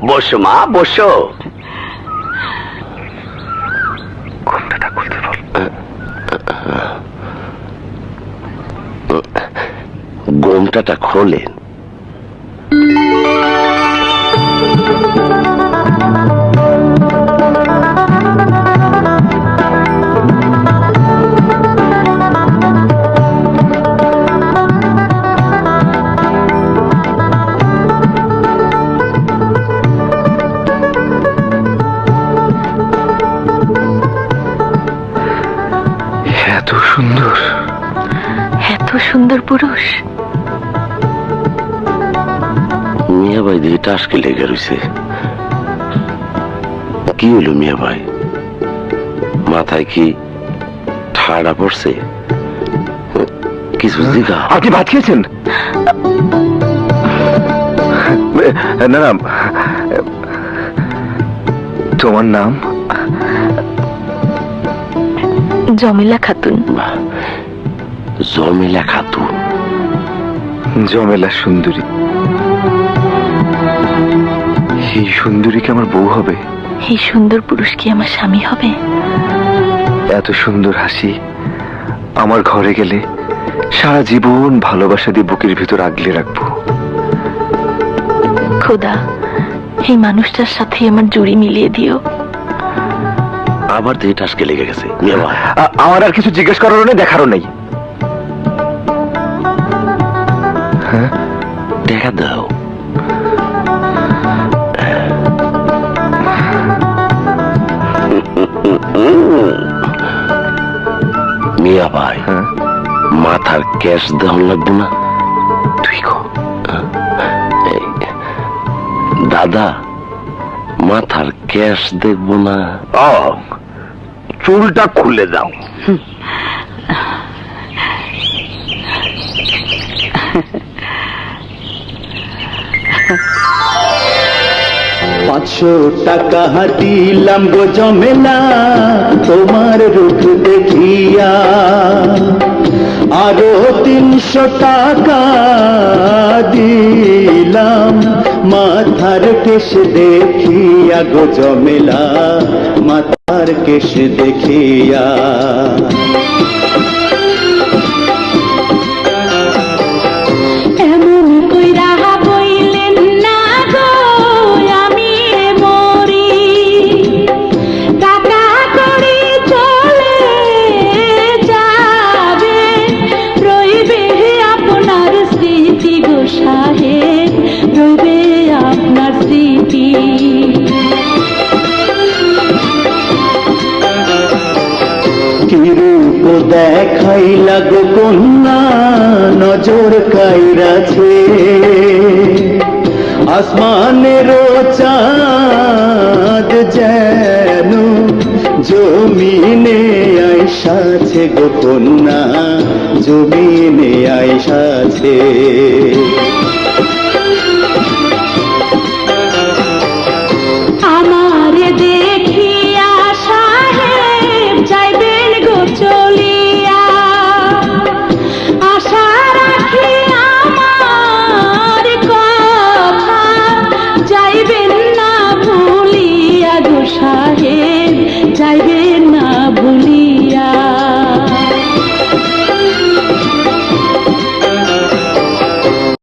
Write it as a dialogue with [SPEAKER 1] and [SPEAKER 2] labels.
[SPEAKER 1] বসো মা বসো। গোমটাটা খোলেন।
[SPEAKER 2] এত সুন্দর।
[SPEAKER 3] এত সুন্দর পুরুষ।
[SPEAKER 1] মিয়া ভাই দিয়ে টাসকে লেগে রয়েছে কি হলো মিয়া ভাই? মাথায় কি ঠাড়া পড়ছে? কিছু জিগা।
[SPEAKER 2] আপনি ভাত খেয়েছেন? না। তোমার নাম?
[SPEAKER 3] জমিলা খাতুন।
[SPEAKER 1] জমিলা খাতুন।
[SPEAKER 2] জমেলা সুন্দরী। এই সুন্দরী কি আমার বউ হবে?
[SPEAKER 3] এই সুন্দর পুরুষ কি আমার স্বামী হবে?
[SPEAKER 2] এত সুন্দর হাসি আমার ঘরে গেলে সারা জীবন ভালোবাসা দিয়ে বুকের ভিতর আগলে রাখব।
[SPEAKER 3] খোদা এই মানুষটার সাথে আমার জুড়ি মিলিয়ে দিও।
[SPEAKER 1] আবার দিয়ে টাসকে লেগে গেছে।
[SPEAKER 2] আমার আর কিছু জিজ্ঞেস করারও নেই দেখারও নেই। হ্যাঁ?
[SPEAKER 1] দেখা দাও। মিয়া ভাই
[SPEAKER 2] হ্যাঁ?
[SPEAKER 1] মাথার ক্যাশ দেওয়া লাগবে না?
[SPEAKER 2] তুই
[SPEAKER 1] দাদা মাথার ক্যাশ দেখব না। ও চুলটা খুলে দাও।
[SPEAKER 4] পাঁচশো টাকা দিলাম গো জমেলা তোমার রূপ দেখিয়া। আরও তিনশো টাকা দিলাম মাথার কেশ দেখিয়া গো জমেলা মাথার কেশ দেখিয়া। কিরূপ দেখাই লাগো কন্যা, নজর কাইরাছে আসমানের চাঁদ যেন জমিনে আইসাছে গো কন্যা, জমিনে আইসাছে